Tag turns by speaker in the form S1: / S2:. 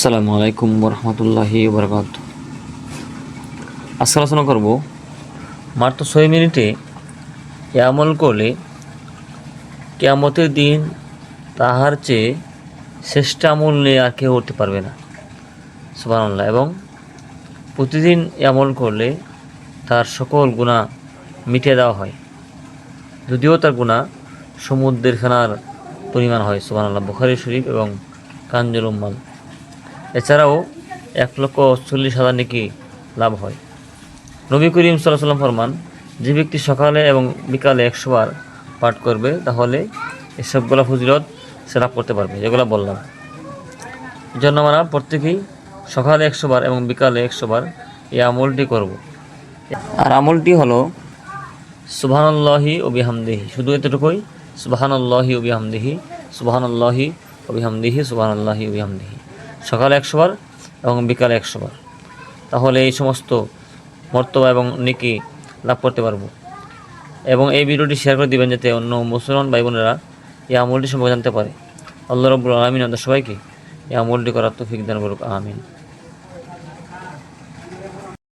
S1: আসসালামু আলাইকুম রহমতুল্লাহি বরকাত আজকে আলোচনা করব মাত্র ছয় মিনিটে এ আমল করলে কেয়ামতের দিন তাহার চেয়ে শ্রেষ্ঠ আমল নিয়ে আর কেউ উঠতে পারবে না। সুবহানাল্লাহ, এবং প্রতিদিন এ আমল করলে তার সকল গুণা মিটিয়ে দেওয়া হয়। যদিও তার গুণা সমুদ্রের খানার পরিমাণ হয়, সুবহানাল্লাহ, বুখারী শরীফ এবং কাঞ্জুল উম্মাল এছাড়াও এক লক্ষ চল্লিশ হাজার নাকি লাভ হয়। নবী করিম সাল্লাম ফরমান, যে ব্যক্তি সকালে এবং বিকালে একশো বার পাঠ করবে, তাহলে এসবগুলো ফজিলত সে লাভ করতে পারবে যেগুলো বললাম। জন্য আমরা প্রত্যেকেই সকালে একশো বার এবং বিকালে একশো বার এই আমলটি করব। আর আমলটি হলো, সুবহানাল্লাহি ও বিহামদিহি, শুধু এতটুকুই, সুবহানাল্লাহি ও বিহামদিহি, সুবহানাল্লাহি ও বিহামদিহি, সুবহানাল্লাহি ও বিহামদিহি। সকালে একশো বার এবং বিকালে একশো বার। তাহলে এই সমস্ত মর্তবা এবং নেকি লাভ করতে পারব। এবং এই ভিডিওটি শেয়ার করে দিবেন যাতে অন্য মুসলমান ভাই বোনেরা এই আমলটি সম্পর্কে জানতে পারে। আল্লাহ রব্বুল আলমিন আমাদের সবাইকে এই আমলটি করার তৌফিক দান করুক, আমিন।